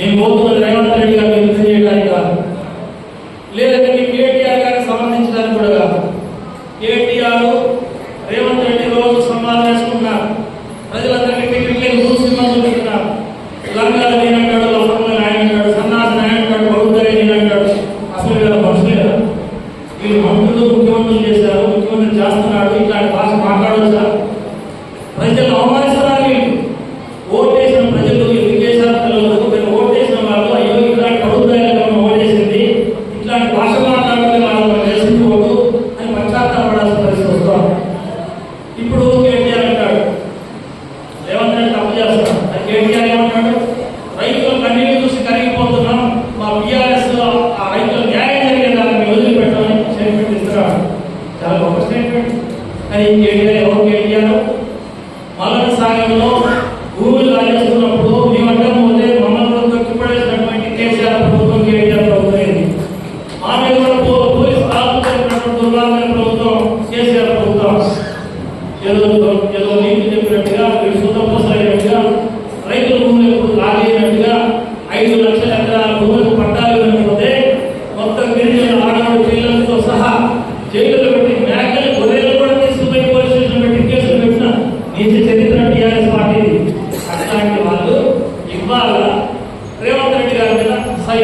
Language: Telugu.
మేము పోతున్నది రేవంత్ రెడ్డి గారు చేయడానికి లేదంటే కేటీఆర్ గారికి సంబంధించడానికి కూడా కాదు. కేటీఆర్ రేవంత్ రెడ్డి రోజు సమ్మానం వేసుకున్నారు. ప్రజలందరికీ టికెట్లు సినిమాలు ఇబ్బందులు పెడుతున్నారు లంగాలు నేనంటాడు లోపల నాయనంటాడు సన్నాస నాయనంటాడు బౌద్ధరే నేనంటాడు అసలు వీళ్ళ వీళ్ళు మంత్రులు ముఖ్యమంత్రులు చేశారు ముఖ్యమంత్రి చేస్తున్నాడు ఇట్లాంటి భాష మాట్లాడవచ్చు ప్రజలు అవమానిస్తారు? ఇవాళ రేవంత్ రెడ్డి గారి మీద సై